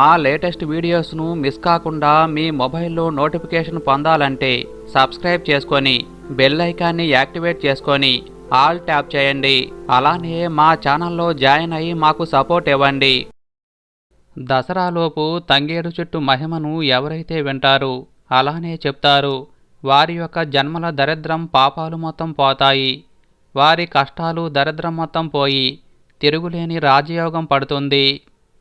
మా latest వీడియోస్ను miss కాకుండా మీ మొబైల్లో నోటిఫికేషన్ పొందాలంటే సబ్స్క్రైబ్ చేసుకొని బెల్ ఐకాన్ని యాక్టివేట్ చేసుకొని ఆల్ ట్యాప్ చేయండి. అలానే మా ఛానల్లో జాయిన్ అయ్యి మాకు సపోర్ట్ ఇవ్వండి. దసరాలోపు తంగేడు చెట్టు మహిమను ఎవరైతే వింటారో అలానే చెప్తారు. వారి యొక్క జన్మల దరిద్రం పాపాలు మొత్తం పోతాయి. వారి కష్టాలు దరిద్రం మొత్తం పోయి తిరుగులేని రాజయోగం పడుతుంది.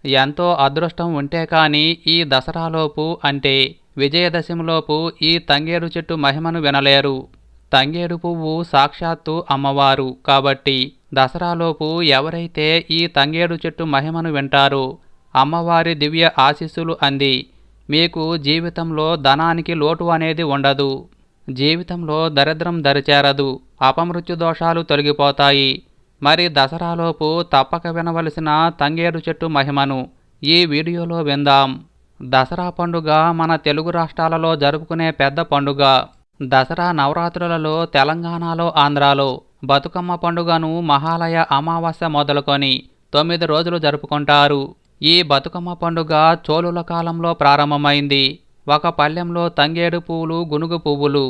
ఎంతో అదృష్టం ఉంటే కానీ ఈ దసరాలోపు అంటే విజయదశమిలోపు ఈ తంగేడు చెట్టు మహిమను వినలేరు. తంగేడు పువ్వు సాక్షాత్తు అమ్మవారు కాబట్టి దసరాలోపు ఎవరైతే ఈ తంగేడు చెట్టు మహిమను వింటారో అమ్మవారి దివ్య ఆశీస్సులు అంది. మీకు జీవితంలో ధనానికి లోటు అనేది ఉండదు. జీవితంలో దరిద్రం దరిచేరదు. అపమృత్యు దోషాలు తొలగిపోతాయి. మరి దసరాలోపు తప్పక వినవలసిన తంగేడు చెట్టు మహిమను ఈ వీడియోలో విందాం. దసరా పండుగ మన తెలుగు రాష్ట్రాలలో జరుపుకునే పెద్ద పండుగ. దసరా నవరాత్రులలో తెలంగాణలో ఆంధ్రాలో బతుకమ్మ పండుగను మహాలయ అమావాస్య మొదలుకొని తొమ్మిది రోజులు జరుపుకుంటారు. ఈ బతుకమ్మ పండుగ చోళుల కాలంలో ప్రారంభమైంది. ఒక పల్లెంలో తంగేడు పువ్వులు గునుగు పువ్వులు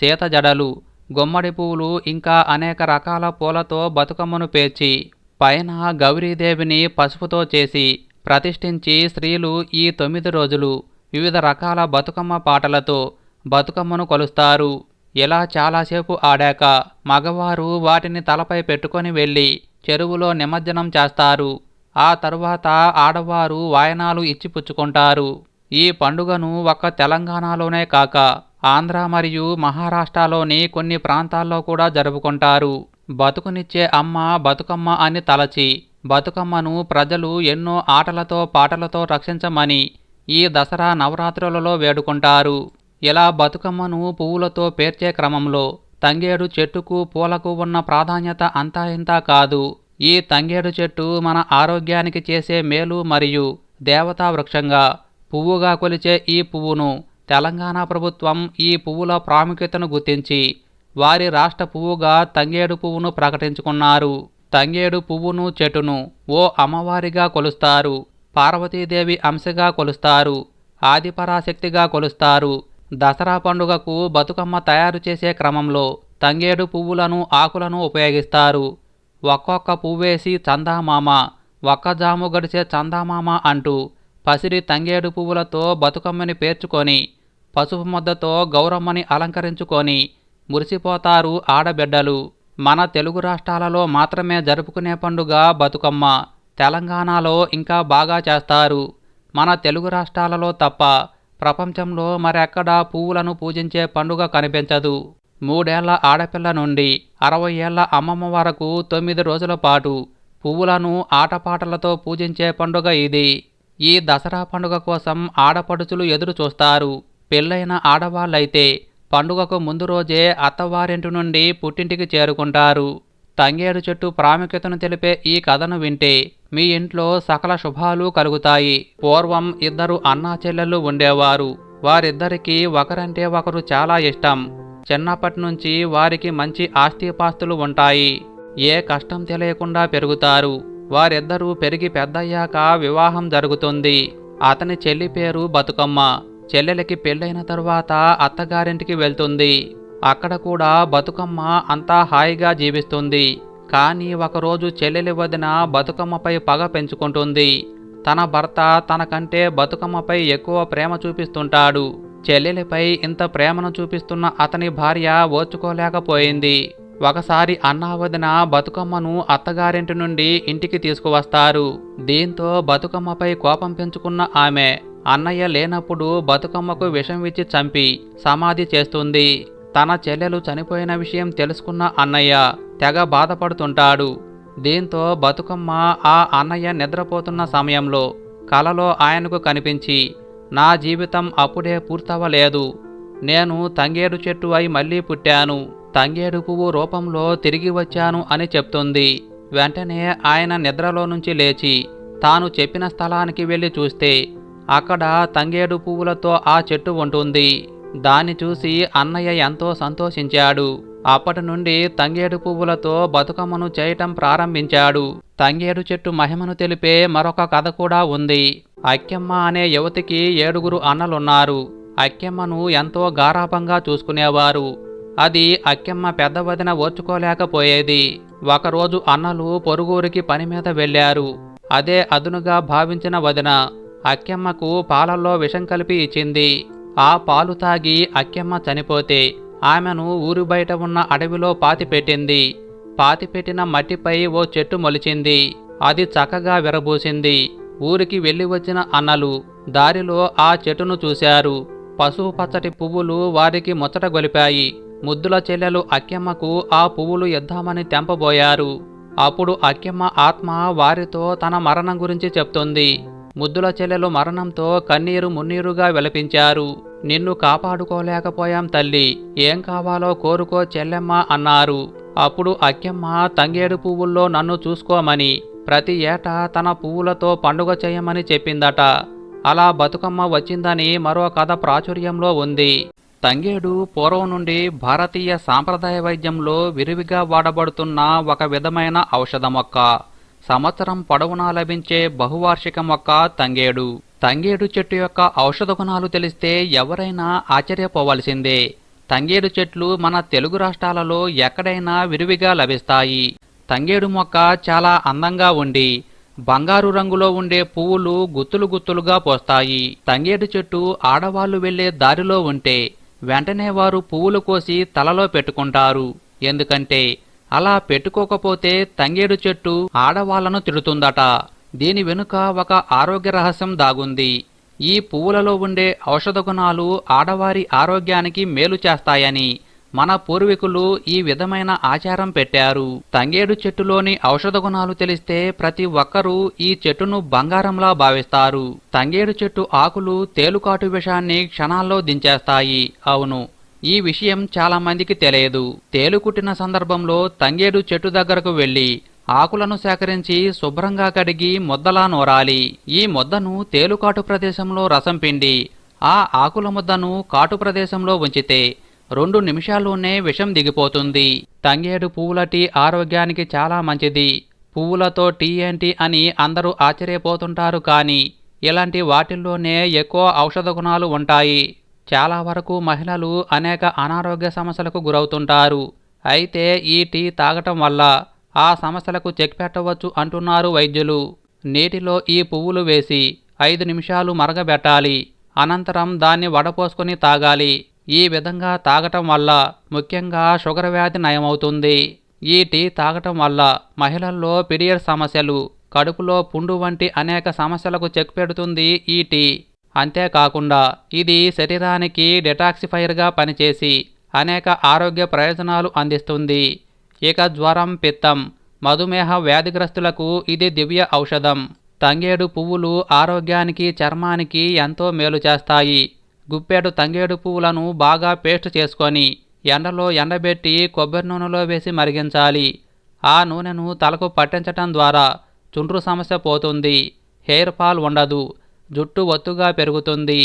సీత జడలు గుమ్మడి పువ్వులు ఇంకా అనేక రకాల పూలతో బతుకమ్మను పేర్చి పైన గౌరీదేవిని పసుపుతో చేసి ప్రతిష్ఠించి స్త్రీలు ఈ తొమ్మిది రోజులు వివిధ రకాల బతుకమ్మ పాటలతో బతుకమ్మను కొలుస్తారు. ఇలా చాలాసేపు ఆడాక మగవారు వాటిని తలపై పెట్టుకొని వెళ్ళి చెరువులో నిమజ్జనం చేస్తారు. ఆ తరువాత ఆడవారు వాయనాలు ఇచ్చి పుచ్చుకుంటారు ఈ పండుగను ఒక్క తెలంగాణలోనే కాక ఆంధ్ర మరియు మహారాష్ట్రలోని కొన్ని ప్రాంతాల్లో కూడా జరుపుకుంటారు. బతుకునిచ్చే అమ్మ బతుకమ్మ అని తలచి బతుకమ్మను ప్రజలు ఎన్నో ఆటలతో పాటలతో రక్షించమని ఈ దసరా నవరాత్రులలో వేడుకుంటారు. ఇలా బతుకమ్మను పువ్వులతో పేర్చే క్రమంలో తంగేడు చెట్టుకు పూలకు ఉన్న ప్రాధాన్యత అంతా ఇంతా కాదు. ఈ తంగేడు చెట్టు మన ఆరోగ్యానికి చేసే మేలు మరియు దేవతా వృక్షంగా పువ్వుగా కొలిచే ఈ పువ్వును తెలంగాణ ప్రభుత్వం ఈ పువ్వుల ప్రాముఖ్యతను గుర్తించి వారి రాష్ట్ర పువ్వుగా తంగేడు పువ్వును ప్రకటించుకున్నారు. తంగేడు పువ్వును చెట్టును ఓ అమ్మవారిగా కొలుస్తారు. పార్వతీదేవి అంశగా కొలుస్తారు. ఆదిపరాశక్తిగా కొలుస్తారు. దసరా పండుగకు బతుకమ్మ తయారు చేసే క్రమంలో తంగేడు పువ్వులను ఆకులను ఉపయోగిస్తారు. ఒక్కొక్క పువ్వేసి చందామామ ఒక్కజాము గడిచే చందామామ అంటూ పసిరి తంగేడు పువ్వులతో బతుకమ్మని పేర్చుకొని పసుపు ముద్దతో గౌరమ్మని అలంకరించుకొని మురిసిపోతారు ఆడబిడ్డలు. మన తెలుగు రాష్ట్రాలలో మాత్రమే జరుపుకునే పండుగ బతుకమ్మ. తెలంగాణలో ఇంకా బాగా చేస్తారు. మన తెలుగు రాష్ట్రాలలో తప్ప ప్రపంచంలో మరెక్కడా పువ్వులను పూజించే పండుగ కనిపించదు. మూడేళ్ళ ఆడపిల్ల నుండి అరవై ఏళ్ళ అమ్మమ్మ వరకు తొమ్మిది రోజుల పాటు పువ్వులను ఆటపాటలతో పూజించే పండుగ ఇది. ఈ దసరా పండుగ కోసం ఆడపడుచులు ఎదురు చూస్తారు. పెళ్ళైన ఆడవాళ్ళైతే పండుగకు ముందు రోజే అత్తవారింటి నుండి పుట్టింటికి చేరుకుంటారు. తంగేడు చెట్టు ప్రాముఖ్యతను తెలిపే ఈ కథను వింటే మీ ఇంట్లో సకల శుభాలు కలుగుతాయి. పూర్వం ఇద్దరు అన్నా చెల్లెళ్ళు ఉండేవారు. వారిద్దరికీ ఒకరంటే ఒకరు చాలా ఇష్టం. చిన్నప్పటి నుంచి వారికి మంచి ఆస్తిపాస్తులు ఉంటాయి. ఏ కష్టం తెలియకుండా పెరుగుతారు. వారిద్దరూ పెరిగి పెద్దయ్యాక వివాహం జరుగుతుంది. అతని చెల్లి పేరు బతుకమ్మ. చెల్లెలకి పెళ్ళైన తరువాత అత్తగారింటికి వెళ్తుంది. అక్కడ కూడా బతుకమ్మ అంతా హాయిగా జీవిస్తుంది. కానీ ఒకరోజు చెల్లెలి వదిన బతుకమ్మపై పగ పెంచుకుంటుంది. తన భర్త తనకంటే బతుకమ్మపై ఎక్కువ ప్రేమ చూపిస్తుంటాడు. చెల్లెలిపై ఇంత ప్రేమను చూపిస్తున్న అతని భార్య ఓర్చుకోలేకపోయింది. ఒకసారి అన్నా వదిన బతుకమ్మను అత్తగారింటి నుండి ఇంటికి తీసుకువస్తారు. దీంతో బతుకమ్మపై కోపం పెంచుకున్న ఆమె అన్నయ్య లేనప్పుడు బతుకమ్మకు విషం ఇచ్చి చంపి సమాధి చేస్తుంది. తన చెల్లెలు చనిపోయిన విషయం తెలుసుకున్న అన్నయ్య తెగ బాధపడుతుంటాడు. దీంతో బతుకమ్మ ఆ అన్నయ్య నిద్రపోతున్న సమయంలో కలలో ఆయనకు కనిపించి నా జీవితం అప్పుడే పూర్తవ్వలేదు నేను తంగేడు చెట్టు అయి మళ్ళీ పుట్టాను. తంగేడు పువ్వు రూపంలో తిరిగి వచ్చాను అని చెప్తుంది. వెంటనే ఆయన నిద్రలో నుంచి లేచి తాను చెప్పిన స్థలానికి వెళ్ళి చూస్తే అక్కడ తంగేడు పువ్వులతో ఆ చెట్టు ఉంటుంది. దాన్ని చూసి అన్నయ్య ఎంతో సంతోషించాడు. అప్పటి నుండి తంగేడు పువ్వులతో బతుకమ్మను చేయటం ప్రారంభించాడు. తంగేడు చెట్టు మహిమను తెలిపే మరొక కథ కూడా ఉంది. అక్కెమ్మ అనే యువతికి ఏడుగురు అన్నలున్నారు. అక్కెమ్మను ఎంతో గారాభంగా చూసుకునేవారు. అది అక్కెమ్మ పెద్ద వదిన ఓర్చుకోలేకపోయేది. ఒకరోజు అన్నలు పొరుగురికి పని మీద వెళ్ళారు. అదే అదునుగా భావించిన వదిన అక్కెమ్మకు పాలల్లో విషం కలిపి ఇచ్చింది. ఆ పాలు తాగి అక్కెమ్మ చనిపోతే ఆమెను ఊరు బయట ఉన్న అడవిలో పాతిపెట్టింది. పాతిపెట్టిన మట్టిపై ఓ చెట్టు మొలిచింది. అది చక్కగా విరబూసింది. ఊరికి వెళ్ళి వచ్చిన అన్నలు దారిలో ఆ చెట్టును చూశారు. పసుపు పచ్చటి పువ్వులు వారికి ముచ్చట గొలిపాయి. ముద్దుల చెల్లెలు అక్కెమ్మకు ఆ పువ్వులు ఇద్దామని తెంపబోయారు. అప్పుడు అక్కెమ్మ ఆత్మ వారితో తన మరణం గురించి చెప్తుంది. ముద్దుల చెల్లెలు మరణంతో కన్నీరు మున్నీరుగా విలపించారు. నిన్ను కాపాడుకోలేకపోయాం తల్లి. ఏం కావాలో కోరుకో చెల్లెమ్మ అన్నారు. అప్పుడు అక్కెమ్మ తంగేడు పువ్వుల్లో నన్ను చూసుకోమని ప్రతి ఏటా తన పువ్వులతో పండుగ చేయమని చెప్పిందట. అలా బతుకమ్మ వచ్చిందని మరో కథ ప్రాచుర్యంలో ఉంది. తంగేడు పూర్వం నుండి భారతీయ సాంప్రదాయ వైద్యంలో విరివిగా వాడబడుతున్న ఒక విధమైన ఔషధ మొక్క. సంవత్సరం పొడవునా లభించే బహువార్షిక మొక్క తంగేడు. తంగేడు చెట్టు యొక్క ఔషధ గుణాలు తెలిస్తే ఎవరైనా ఆశ్చర్యపోవలసిందే. తంగేడు చెట్లు మన తెలుగు రాష్ట్రాలలో ఎక్కడైనా విరివిగా లభిస్తాయి. తంగేడు మొక్క చాలా అందంగా ఉండి బంగారు రంగులో ఉండే పువ్వులు గుత్తులు గుత్తులుగా పోస్తాయి. తంగేడు చెట్టు ఆడవాళ్ళు వెళ్ళే దారిలో ఉంటే వెంటనే వారు పువ్వులు కోసి తలలో పెట్టుకుంటారు. ఎందుకంటే అలా పెట్టుకోకపోతే తంగేడు చెట్టు ఆడవాళ్ళను తిడుతుందట. దీని వెనుక ఒక ఆరోగ్య రహస్యం దాగుంది. ఈ పువ్వులలో ఉండే ఔషధ గుణాలు ఆడవారి ఆరోగ్యానికి మేలు చేస్తాయని మన పూర్వీకులు ఈ విధమైన ఆచారం పెట్టారు. తంగేడు చెట్టులోని ఔషధ గుణాలు తెలిస్తే ప్రతి ఒక్కరూ ఈ చెట్టును బంగారంలా భావిస్తారు. తంగేడు చెట్టు ఆకులు తేలుకాటు విషాన్ని క్షణాల్లో దించేస్తాయి. అవును ఈ విషయం చాలా మందికి తెలియదు. తేలుకుట్టిన సందర్భంలో తంగేడు చెట్టు దగ్గరకు వెళ్ళి ఆకులను సేకరించి శుభ్రంగా కడిగి ముద్దలా నోరాలి. ఈ ముద్దను తేలుకాటు ప్రదేశంలో రసం పిండి ఆ ఆకుల ముద్దను కాటు ప్రదేశంలో ఉంచితే రెండు నిమిషాల్లోనే విషం దిగిపోతుంది. తంగేడు పువ్వుల టీ ఆరోగ్యానికి చాలా మంచిది. పువ్వులతో టీ ఏంటి అని అందరూ ఆశ్చర్యపోతుంటారు కానీ ఇలాంటి వాటిల్లోనే ఎక్కువ ఔషధ గుణాలు ఉంటాయి. చాలా వరకు మహిళలు అనేక అనారోగ్య సమస్యలకు గురవుతుంటారు. అయితే ఈ టీ తాగటం వల్ల ఆ సమస్యలకు చెక్ పెట్టవచ్చు అంటున్నారు వైద్యులు. నీటిలో ఈ పువ్వులు వేసి ఐదు నిమిషాలు మరగబెట్టాలి. అనంతరం దాన్ని వడపోసుకొని తాగాలి. ఈ విధంగా తాగటం వల్ల ముఖ్యంగా షుగర్ వ్యాధి నయమవుతుంది. ఈ టీ తాగటం వల్ల మహిళల్లో పీరియడ్ సమస్యలు కడుపులో పుండు వంటి అనేక సమస్యలకు చెక్ పెడుతుంది ఈ టీ. అంతేకాకుండా ఇది శరీరానికి డిటాక్సిఫైర్గా పనిచేసి అనేక ఆరోగ్య ప్రయోజనాలు అందిస్తుంది. ఇక జ్వరం పిత్తం మధుమేహ వ్యాధిగ్రస్తులకు ఇది దివ్య ఔషధం. తంగేడు పువ్వులు ఆరోగ్యానికి చర్మానికి ఎంతో మేలు చేస్తాయి. గుప్పెడు తంగేడు పువ్వులను బాగా పేస్ట్ చేసుకొని ఎండలో ఎండబెట్టి కొబ్బరి నూనెలో వేసి మరిగించాలి. ఆ నూనెను తలకు పట్టించటం ద్వారా చుండ్రు సమస్య పోతుంది. హెయిర్ ఫాల్ ఉండదు. జుట్టు ఒత్తుగా పెరుగుతుంది.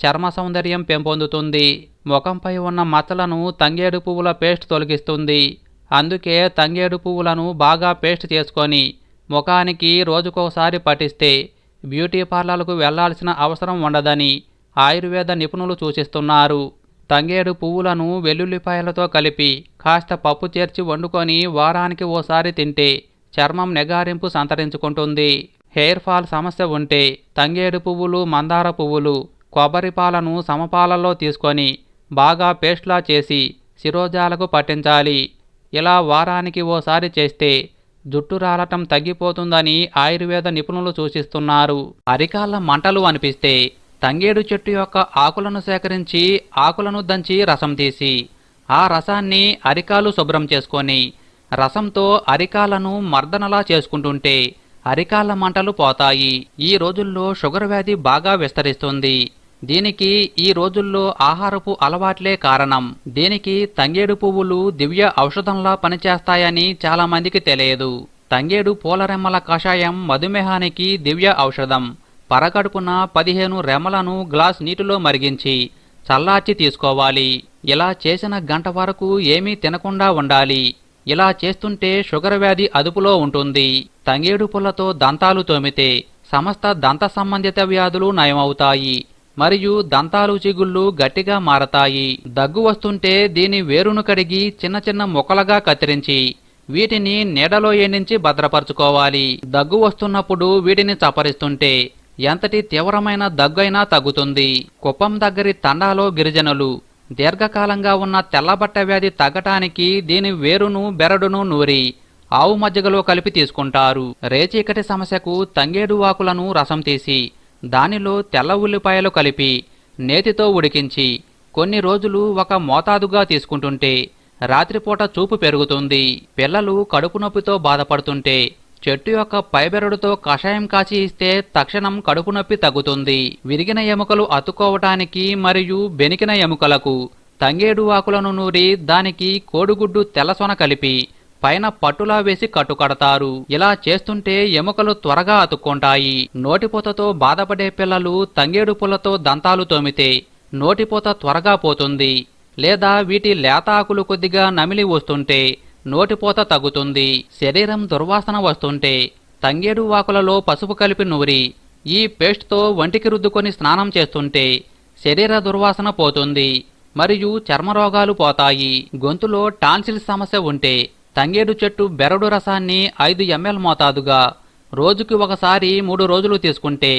చర్మ సౌందర్యం పెంపొందుతుంది. ముఖంపై ఉన్న మచ్చలను తంగేడు పువ్వుల పేస్ట్ తొలగిస్తుంది. అందుకే తంగేడు పువ్వులను బాగా పేస్ట్ చేసుకొని ముఖానికి రోజుకోసారి పట్టిస్తే బ్యూటీ పార్లర్లకు వెళ్ళాల్సిన అవసరం ఉండదని ఆయుర్వేద నిపుణులు సూచిస్తున్నారు. తంగేడు పువ్వులను వెల్లుల్లిపాయలతో కలిపి కాస్త పప్పు చేర్చి వండుకొని వారానికి ఓసారి తింటే చర్మం నెగారింపు సంతరించుకుంటుంది. హెయిర్ ఫాల్ సమస్య ఉంటే తంగేడు పువ్వులు మందార పువ్వులు కొబ్బరి పాలను సమపాలలో తీసుకొని బాగా పేస్ట్లా చేసి శిరోజాలకు పట్టించాలి. ఇలా వారానికి ఓసారి చేస్తే జుట్టు రాలటం తగ్గిపోతుందని ఆయుర్వేద నిపుణులు సూచిస్తున్నారు. అరికాళ్ళ మంటలు అనిపిస్తే తంగేడు చెట్టు యొక్క ఆకులను సేకరించి ఆకులను దంచి రసం తీసి ఆ రసాన్ని అరికాలు శుభ్రం చేసుకొని రసంతో అరికాలను మర్దనలా చేసుకుంటుంటే అరికాల మంటలు పోతాయి. ఈ రోజుల్లో షుగర్ వ్యాధి బాగా విస్తరిస్తుంది. దీనికి ఈ రోజుల్లో ఆహారపు అలవాట్లే కారణం. దీనికి తంగేడు పువ్వులు దివ్య ఔషధంలా పనిచేస్తాయని చాలామందికి తెలియదు. తంగేడు పూలరెమ్మల కషాయం మధుమేహానికి దివ్య ఔషధం. పరగడుపున పదిహేను రెమలను గ్లాస్ నీటిలో మరిగించి చల్లార్చి తీసుకోవాలి. ఇలా చేసిన గంట వరకు ఏమీ తినకుండా ఉండాలి. ఇలా చేస్తుంటే షుగర్ వ్యాధి అదుపులో ఉంటుంది. తంగేడు పుల్లతో దంతాలు తోమితే సమస్త దంత సంబంధిత వ్యాధులు నయమవుతాయి. మరియు దంతాలు చిగుళ్ళు గట్టిగా మారతాయి. దగ్గు వస్తుంటే దీని వేరును కడిగి చిన్న చిన్న ముక్కలుగా కత్తిరించి వీటిని నీడలో ఎండించి భద్రపరచుకోవాలి. దగ్గు వస్తున్నప్పుడు వీటిని చపరిస్తుంటే ఎంతటి తీవ్రమైన దగ్గైనా తగ్గుతుంది. కుప్పం దగ్గరి తండాలో గిరిజనులు దీర్ఘకాలంగా ఉన్న తెల్లబట్ట వ్యాధి తగ్గటానికి దీని వేరును బెరడును నూరి ఆవు మజ్జిగలో కలిపి తీసుకుంటారు. రేచీకటి సమస్యకు తంగేడు ఆకులను రసం తీసి దానిలో తెల్ల ఉల్లిపాయలు కలిపి నేతితో ఉడికించి కొన్ని రోజులు ఒక మోతాదుగా తీసుకుంటుంటే రాత్రిపూట చూపు పెరుగుతుంది. పిల్లలు కడుపు నొప్పితో బాధపడుతుంటే చెట్టు యొక్క పైబెరడుతో కషాయం కాచి ఇస్తే తక్షణం కడుపు నొప్పి తగ్గుతుంది. విరిగిన ఎముకలు అతుక్కోవటానికి మరియు బెనికిన ఎముకలకు. తంగేడు ఆకులను నూరి దానికి కోడిగుడ్డు తెల్లసొన కలిపి పైన పట్టులా వేసి కట్టుకడతారు. ఇలా చేస్తుంటే ఎముకలు త్వరగా అతుక్కుంటాయి. నోటిపూతతో బాధపడే పిల్లలు తంగేడు పుల్లతో దంతాలు తోమితే నోటిపూత త్వరగా పోతుంది. లేదా వీటి లేత ఆకులు కొద్దిగా నమిలి వస్తుంటే నోటిపోత తగ్గుతుంది. శరీరం దుర్వాసన వస్తుంటే తంగేడు వాకులలో పసుపు కలిపి నూరి ఈ పేస్ట్తో వంటికి రుద్దుకొని స్నానం చేస్తుంటే శరీర దుర్వాసన పోతుంది. మరియు చర్మరోగాలు పోతాయి. గొంతులో టాన్సిల్ సమస్య ఉంటే తంగేడు చెట్టు బెరడు రసాన్ని ఐదు ఎంఎల్ మోతాదుగా రోజుకి ఒకసారి మూడు రోజులు తీసుకుంటే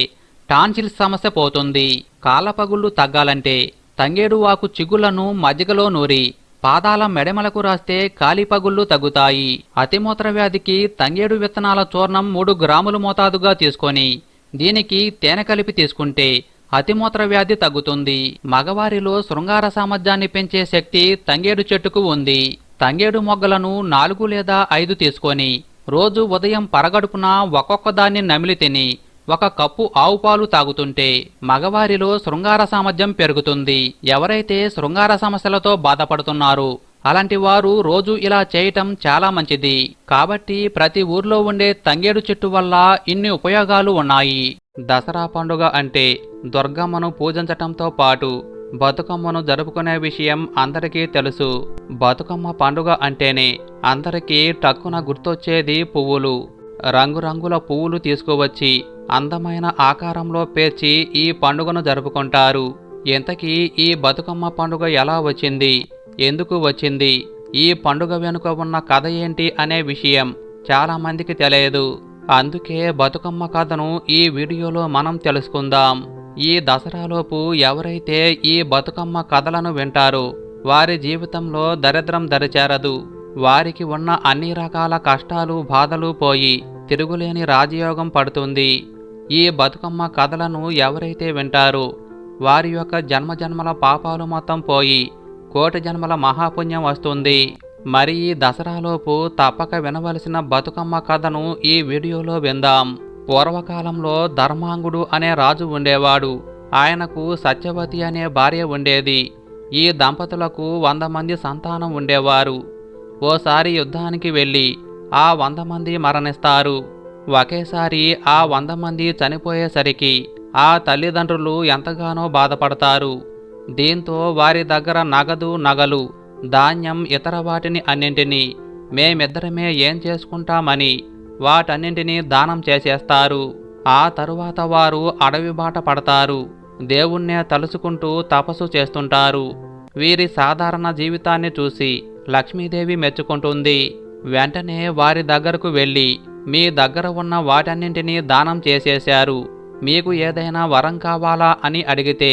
టాన్సిల్ సమస్య పోతుంది. కాలపగుళ్ళు తగ్గాలంటే తంగేడు వాకు చిగుళ్ళను మజ్జిగలో నూరి పాదాల మెడమలకు రాస్తే కాలిపగుళ్ళు తగ్గుతాయి. అతిమూత్ర వ్యాధికి తంగేడు విత్తనాల చూర్ణం మూడు గ్రాములు మోతాదుగా తీసుకొని దీనికి తేనె కలిపి తీసుకుంటే అతిమూత్ర వ్యాధి తగ్గుతుంది. మగవారిలో శృంగార సామర్థ్యాన్ని పెంచే శక్తి తంగేడు చెట్టుకు ఉంది. తంగేడు మొగ్గలను నాలుగు లేదా ఐదు తీసుకొని రోజు ఉదయం పరగడుపున ఒక్కొక్క దాన్ని నమిలి తిని ఒక కప్పు ఆవు పాలు తాగుతుంటే మగవారిలో శృంగార సామర్థ్యం పెరుగుతుంది. ఎవరైతే శృంగార సమస్యలతో బాధపడుతున్నారో అలాంటి వారు రోజు ఇలా చేయటం చాలా మంచిది. కాబట్టి ప్రతి ఊర్లో ఉండే తంగేడు చెట్టు వల్ల ఇన్ని ఉపయోగాలు ఉన్నాయి. దసరా పండుగ అంటే దుర్గమ్మను పూజించటంతో పాటు బతుకమ్మను జరుపుకునే విషయం అందరికీ తెలుసు. బతుకమ్మ పండుగ అంటేనే అందరికీ టక్కున గుర్తొచ్చేది పువ్వులు. రంగురంగుల పువ్వులు తీసుకువచ్చి అందమైన ఆకారంలో పేర్చి ఈ పండుగను జరుపుకుంటారు. ఇంతకీ ఈ బతుకమ్మ పండుగ ఎలా వచ్చింది? ఎందుకు వచ్చింది? ఈ పండుగ వెనుక ఉన్న కథ ఏంటి అనే విషయం చాలామందికి తెలియదు. అందుకే బతుకమ్మ కథను ఈ వీడియోలో మనం తెలుసుకుందాం. ఈ దసరాలోపు ఎవరైతే ఈ బతుకమ్మ కథలను వింటారో వారి జీవితంలో దరిద్రం దరిచేరదు. వారికి ఉన్న అన్ని రకాల కష్టాలు బాధలు పోయి తిరుగులేని రాజయోగం పడుతుంది. ఈ బతుకమ్మ కథలను ఎవరైతే వింటారో వారి యొక్క జన్మజన్మల పాపాలు మొత్తం పోయి కోటి జన్మల మహాపుణ్యం వస్తుంది. మరి ఈ దసరాలోపు తప్పక వినవలసిన బతుకమ్మ కథను ఈ వీడియోలో విందాం. పూర్వకాలంలో ధర్మాంగుడు అనే రాజు ఉండేవాడు. ఆయనకు సత్యవతి అనే భార్య ఉండేది. ఈ దంపతులకు వంద మంది సంతానం ఉండేవారు. ఓసారి యుద్ధానికి వెళ్ళి ఆ వంద మంది మరణిస్తారు. ఒకేసారి ఆ వంద మంది చనిపోయేసరికి ఆ తల్లిదండ్రులు ఎంతగానో బాధపడతారు. దీంతో వారి దగ్గర నగదు నగలు ధాన్యం ఇతర వాటిని అన్నింటినీ మేమిద్దరమే ఏం చేసుకుంటామని వాటన్నింటినీ దానం చేసేస్తారు. ఆ తరువాత వారు అడవి బాట పడతారు. దేవుణ్ణే తలుచుకుంటూ తపస్సు చేస్తుంటారు. వీరి సాధారణ జీవితాన్ని చూసి లక్ష్మీదేవి మెచ్చుకుంటుంది. వెంటనే వారి దగ్గరకు వెళ్ళి మీ దగ్గర ఉన్న వాటన్నింటినీ దానం చేసేశారు. మీకు ఏదైనా వరం కావాలా అని అడిగితే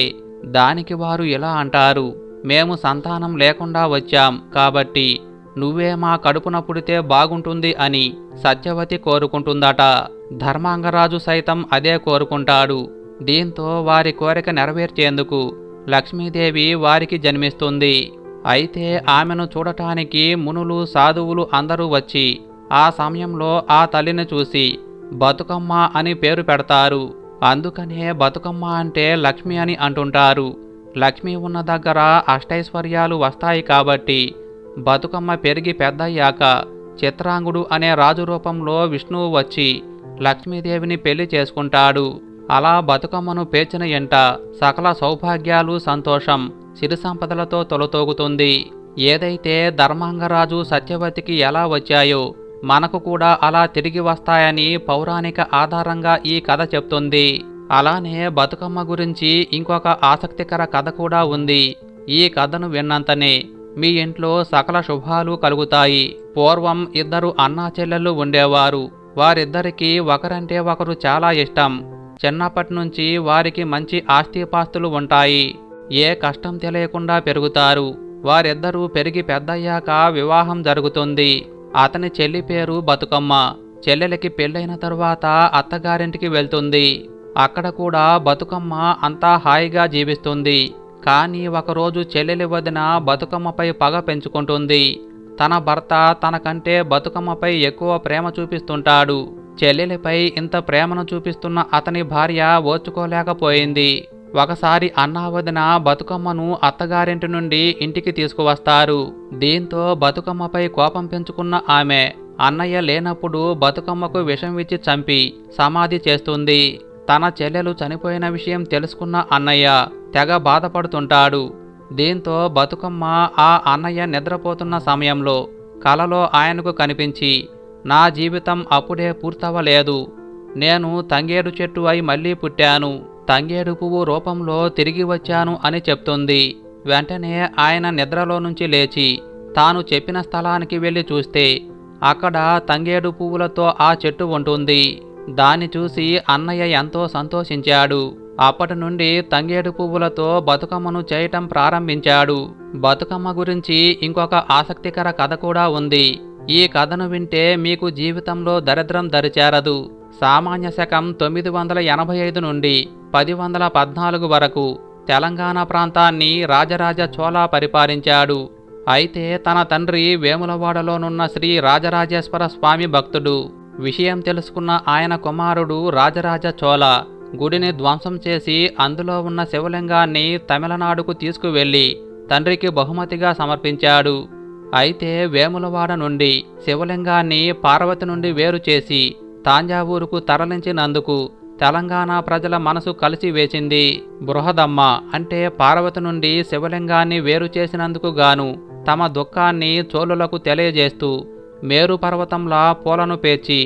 దానికి వారు ఇలా అంటారు. మేము సంతానం లేకుండా వచ్చాం కాబట్టి నువ్వే మా కడుపున పుడితే బాగుంటుంది అని సత్యవతి కోరుకుంటుందట. ధర్మాంగరాజు సైతం అదే కోరుకుంటాడు. దీంతో వారి కోరిక నెరవేర్చేందుకు లక్ష్మీదేవి వారికి జన్మిస్తుంది. అయితే ఆమెను చూడటానికి మునులు సాధువులు అందరూ వచ్చి ఆ సమయంలో ఆ తల్లిని చూసి బతుకమ్మ అని పేరు పెడతారు. అందుకనే బతుకమ్మ అంటే లక్ష్మి అని అంటుంటారు. లక్ష్మి ఉన్న దగ్గర అష్టైశ్వర్యాలు వస్తాయి కాబట్టి బతుకమ్మ పెరిగి పెద్దయ్యాక చిత్రాంగుడు అనే రాజు రూపంలో విష్ణువు వచ్చి లక్ష్మీదేవిని పెళ్ళి చేసుకుంటాడు. అలా బతుకమ్మను పేర్చిన ఎంట సకల సౌభాగ్యాలు సంతోషం సిరి సంపదలతో తొలతోగుతుంది. ఏదైతే ధర్మాంగరాజు సత్యవతికి ఎలా వచ్చాయో మనకు కూడా అలా తిరిగి వస్తాయని పౌరాణిక ఆధారంగా ఈ కథ చెప్తుంది. అలానే బతుకమ్మ గురించి ఇంకొక ఆసక్తికర కథ కూడా ఉంది. ఈ కథను విన్నంతనే మీ ఇంట్లో సకల శుభాలు కలుగుతాయి. పూర్వం ఇద్దరు అన్నా చెల్లెళ్ళు ఉండేవారు. వారిద్దరికీ ఒకరంటే ఒకరు చాలా ఇష్టం. చిన్నప్పటి నుంచి వారికి మంచి ఆస్తిపాస్తులు ఉంటాయి. ఏ కష్టం తెలియకుండా పెరుగుతారు. వారిద్దరూ పెరిగి పెద్దయ్యాక వివాహం జరుగుతుంది. అతని చెల్లి పేరు బతుకమ్మ. చెల్లెలకి పెళ్ళైన తరువాత అత్తగారింటికి వెళ్తుంది. అక్కడ కూడా బతుకమ్మ అంతా హాయిగా జీవిస్తుంది. కానీ ఒకరోజు చెల్లెలి వదిన బతుకమ్మపై పగ పెంచుకుంటుంది. తన భర్త తనకంటే బతుకమ్మపై ఎక్కువ ప్రేమ చూపిస్తుంటాడు. చెల్లెలిపై ఇంత ప్రేమను చూపిస్తున్న అతని భార్య ఓర్చుకోలేకపోయింది. ఒకసారి అన్నా వదిన బతుకమ్మను అత్తగారింటి నుండి ఇంటికి తీసుకువస్తారు. దీంతో బతుకమ్మపై కోపం పెంచుకున్న ఆమె అన్నయ్య లేనప్పుడు బతుకమ్మకు విషం ఇచ్చి చంపి సమాధి చేస్తుంది. తన చెల్లెలు చనిపోయిన విషయం తెలుసుకున్న అన్నయ్య తెగ బాధపడుతుంటాడు. దీంతో బతుకమ్మ ఆ అన్నయ్య నిద్రపోతున్న సమయంలో కలలో ఆయనకు కనిపించి నా జీవితం అప్పుడే పూర్తవలేదు. నేను తంగేడు చెట్టు అయి మళ్ళీ పుట్టాను. తంగేడు పువ్వు రూపంలో తిరిగి వచ్చాను అని చెప్తుంది. వెంటనే ఆయన నిద్రలో నుంచి లేచి తాను చెప్పిన స్థలానికి వెళ్ళి చూస్తే అక్కడ తంగేడు పువ్వులతో ఆ చెట్టు ఉంటుంది. దాన్ని చూసి అన్నయ్య ఎంతో సంతోషించాడు. అప్పటి నుండి తంగేడు పువ్వులతో బతుకమ్మను చేయటం ప్రారంభించాడు. బతుకమ్మ గురించి ఇంకొక ఆసక్తికర కథ కూడా ఉంది. ఈ కథను వింటే మీకు జీవితంలో దరిద్రం దరిచేరదు. సామాన్య శకం తొమ్మిది వందల ఎనభై ఐదు నుండి పది వందల పద్నాలుగు వరకు తెలంగాణ ప్రాంతాన్ని రాజరాజ చోళ పరిపాలించాడు. అయితే తన తండ్రి వేములవాడలోనున్న శ్రీ రాజరాజేశ్వర స్వామి భక్తుడు. విషయం తెలుసుకున్న ఆయన కుమారుడు రాజరాజ చోళ. గుడిని ధ్వంసం చేసి అందులో ఉన్న శివలింగాన్ని తమిళనాడుకు తీసుకువెళ్ళి తండ్రికి బహుమతిగా సమర్పించాడు. అయితే వేములవాడ నుండి శివలింగాన్ని పార్వతి నుండి వేరు చేసి తాంజావూరుకు తరలించినందుకు తెలంగాణ ప్రజల మనసు కలిసి వేసింది బృహదమ్మ అంటే పార్వతి నుండి శివలింగాన్ని వేరు చేసినందుకు గాను తమ దుఃఖాన్ని చోళులకు తెలియజేస్తూ మేరు పర్వతంలా పూలను పేర్చి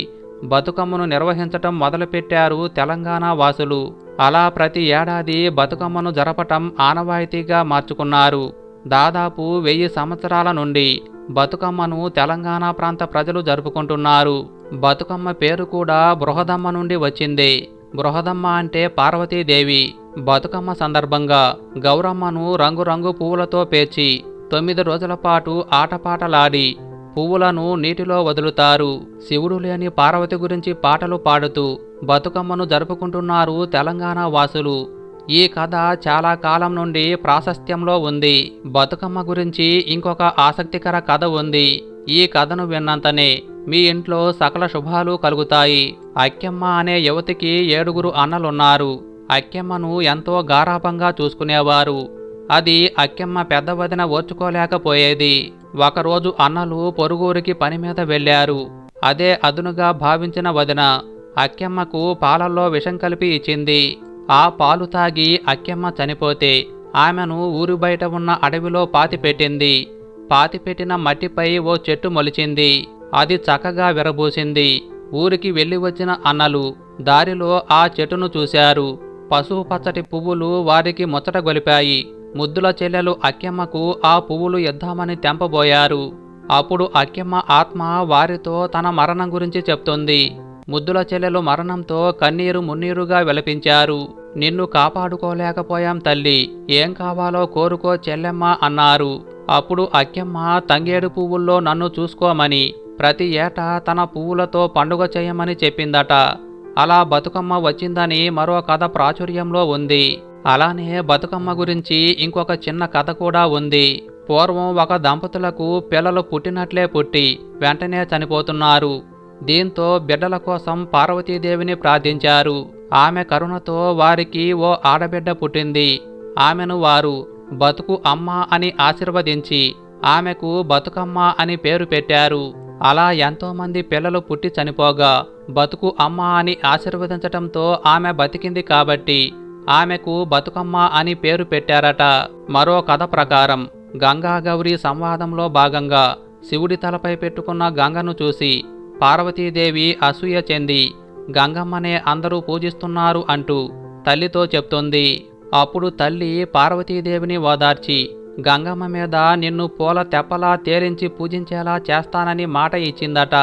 బతుకమ్మను నిర్వహించటం మొదలుపెట్టారు తెలంగాణ వాసులు. అలా ప్రతి ఏడాది బతుకమ్మను జరపటం ఆనవాయితీగా మార్చుకున్నారు. దాదాపు వెయ్యి సంవత్సరాల నుండి బతుకమ్మను తెలంగాణ ప్రాంత ప్రజలు జరుపుకుంటున్నారు. బతుకమ్మ పేరు కూడా బృహదమ్మ నుండి వచ్చింది. బృహదమ్మ అంటే పార్వతీదేవి. బతుకమ్మ సందర్భంగా గౌరమ్మను రంగురంగు పువ్వులతో పేర్చి తొమ్మిది రోజుల పాటు ఆటపాటలాడి పువ్వులను నీటిలో వదులుతారు. శివుడు లేని పార్వతి గురించి పాటలు పాడుతూ బతుకమ్మను జరుపుకుంటున్నారు తెలంగాణ వాసులు. ఈ కథ చాలా కాలం నుండి ప్రాశస్త్యంలో ఉంది. బతుకమ్మ గురించి ఇంకొక ఆసక్తికర కథ ఉంది. ఈ కథను విన్నంతనే మీ ఇంట్లో సకల శుభాలు కలుగుతాయి. అక్కెమ్మ అనే యువతికి ఏడుగురు అన్నలున్నారు. అక్కెమ్మను ఎంతో గారాభంగా చూసుకునేవారు. అది అక్కెమ్మ పెద్ద వదిన ఓర్చుకోలేకపోయేది. ఒకరోజు అన్నలు పొరుగురికి పని మీద వెళ్ళారు. అదే అదునుగా భావించిన వదిన అక్కెమ్మకు పాలల్లో విషం కలిపి ఇచ్చింది. ఆ పాలు తాగి అక్కెమ్మ చనిపోతే ఆమెను ఊరు బయట ఉన్న అడవిలో పాతిపెట్టింది. పాతిపెట్టిన మట్టిపై ఓ చెట్టు మొలిచింది. అది చక్కగా విరబూసింది. ఊరికి వెళ్ళి వచ్చిన అన్నలు దారిలో ఆ చెట్టును చూశారు. పసుపు పచ్చటి పువ్వులు వారికి ముచ్చట గొలిపాయి. ముద్దుల చెల్లెలు అక్కెమ్మకు ఆ పువ్వులు ఇద్దామని తెంపబోయారు. అప్పుడు అక్కెమ్మ ఆత్మ వారితో తన మరణం గురించి చెప్తుంది. ముద్దుల చెల్లెలు మరణంతో కన్నీరు మున్నీరుగా విలపించారు. నిన్ను కాపాడుకోలేకపోయాం తల్లి. ఏం కావాలో కోరుకో చెల్లెమ్మ అన్నారు. అప్పుడు అక్కెమ్మ తంగేడు పువ్వుల్లో నన్ను చూసుకోమని ప్రతి ఏటా తన పువ్వులతో పండుగ చేయమని చెప్పిందట. అలా బతుకమ్మ వచ్చిందని మరో కథ ప్రాచుర్యంలో ఉంది. అలానే బతుకమ్మ గురించి ఇంకొక చిన్న కథ కూడా ఉంది. పూర్వం ఒక దంపతులకు పిల్లలు పుట్టినట్లే పుట్టి వెంటనే చనిపోతున్నారు. దీంతో బిడ్డల కోసం పార్వతీదేవిని ప్రార్థించారు. ఆమె కరుణతో వారికి ఓ ఆడబిడ్డ పుట్టింది. ఆమెను వారు బతుకు అమ్మ అని ఆశీర్వదించి ఆమెకు బతుకమ్మ అని పేరు పెట్టారు. అలా ఎంతోమంది పిల్లలు పుట్టి చనిపోగా బతుకు అమ్మ అని ఆశీర్వదించటంతో ఆమె బతికింది కాబట్టి ఆమెకు బతుకమ్మ అని పేరు పెట్టారట. మరో కథ ప్రకారం గంగా గౌరీ సంవాదంలో భాగంగా శివుడి తలపై పెట్టుకున్న గంగను చూసి పార్వతీదేవి అసూయ చెంది గంగమ్మనే అందరూ పూజిస్తున్నారు అంటూ తల్లితో చెప్తుంది. అప్పుడు తల్లి పార్వతీదేవిని ఓదార్చి గంగమ్మ మీద నిన్ను పూల తెప్పలా తేరించి పూజించేలా చేస్తానని మాట ఇచ్చిందట.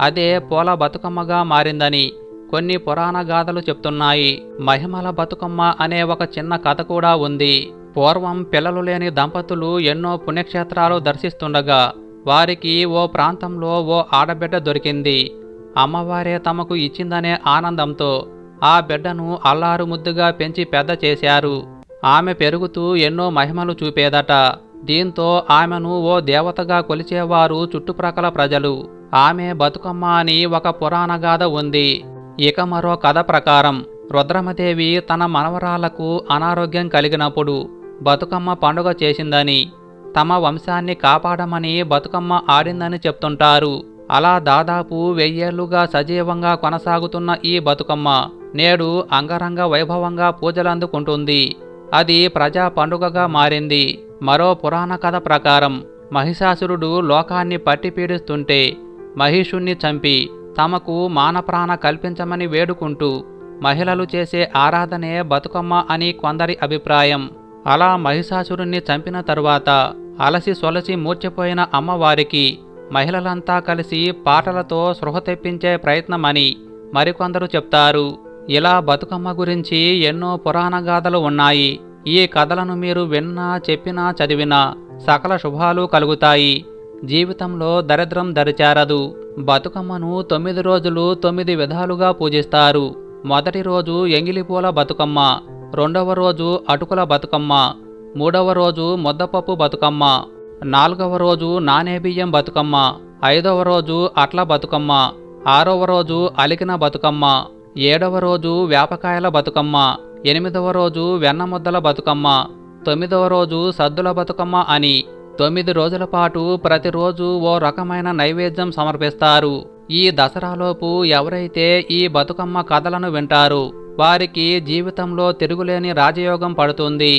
అదే పూల బతుకమ్మగా మారిందని కొన్ని పురాణ గాథలు చెప్తున్నాయి. మహిమల బతుకమ్మ అనే ఒక చిన్న కథ కూడా ఉంది. పూర్వం పిల్లలు లేని దంపతులు ఎన్నో పుణ్యక్షేత్రాలు దర్శిస్తుండగా వారికి ఓ ప్రాంతంలో ఓ ఆడబిడ్డ దొరికింది. అమ్మవారే తమకు ఇచ్చిందనే ఆనందంతో ఆ బిడ్డను అల్లారు ముద్దుగా పెంచి పెద్ద చేశారు. ఆమె పెరుగుతూ ఎన్నో మహిమలు చూపేదట. దీంతో ఆమెను ఓ దేవతగా కొలిచేవారు చుట్టుప్రక్కల ప్రజలు. ఆమె బతుకమ్మ అని ఒక పురాణగాథ ఉంది. ఇక మరో కథ ప్రకారం రుద్రమదేవి తన మనవరాలకు అనారోగ్యం కలిగినప్పుడు బతుకమ్మ పండుగ చేసిందని తమ వంశాన్ని కాపాడమని బతుకమ్మ ఆడిందని చెప్తుంటారు. అలా దాదాపు వెయ్యేళ్ళుగా సజీవంగా కొనసాగుతున్న ఈ బతుకమ్మ నేడు అంగరంగ వైభవంగా పూజలందుకుంటుంది. అది ప్రజా పండుగగా మారింది. మరో పురాణ కథ ప్రకారం మహిషాసురుడు లోకాన్ని పట్టి పీడిస్తుంటే మహిషుణ్ణి చంపి తమకు మానప్రాణ కల్పించమని వేడుకుంటూ మహిళలు చేసే ఆరాధనే బతుకమ్మ అని కొందరి అభిప్రాయం. అలా మహిషాసురుణ్ణి చంపిన తరువాత అలసి సొలసి మూర్చిపోయిన అమ్మవారికి మహిళలంతా కలిసి పాటలతో స్పృహ తెప్పించే ప్రయత్నమని మరికొందరు చెప్తారు. ఇలా బతుకమ్మ గురించి ఎన్నో పురాణ గాథలు ఉన్నాయి. ఈ కథలను మీరు విన్నా చెప్పినా చదివినా సకల శుభాలు కలుగుతాయి. జీవితంలో దరిద్రం దరిచారదు. బతుకమ్మను తొమ్మిది రోజులు తొమ్మిది విధాలుగా పూజిస్తారు. మొదటి రోజు ఎంగిలిపూల బతుకమ్మ రెండవ రోజు అటుకుల బతుకమ్మ మూడవ రోజు ముద్దపప్పు బతుకమ్మ నాలుగవ రోజు నానేబియ్యం బతుకమ్మ ఐదవ రోజు అట్ల బతుకమ్మ ఆరవ రోజు అలికిన బతుకమ్మ ఏడవ రోజు వేపకాయల బతుకమ్మ ఎనిమిదవ రోజు వెన్నముద్దల బతుకమ్మ తొమ్మిదవ రోజు సద్దుల బతుకమ్మ అని తొమ్మిది రోజుల పాటు ప్రతిరోజు ఓ రకమైన నైవేద్యం సమర్పిస్తారు. ఈ దసరాలోపు ఎవరైతే ఈ బతుకమ్మ కథలను వింటారో వారికి జీవితంలో తిరుగులేని రాజయోగం పడుతుంది.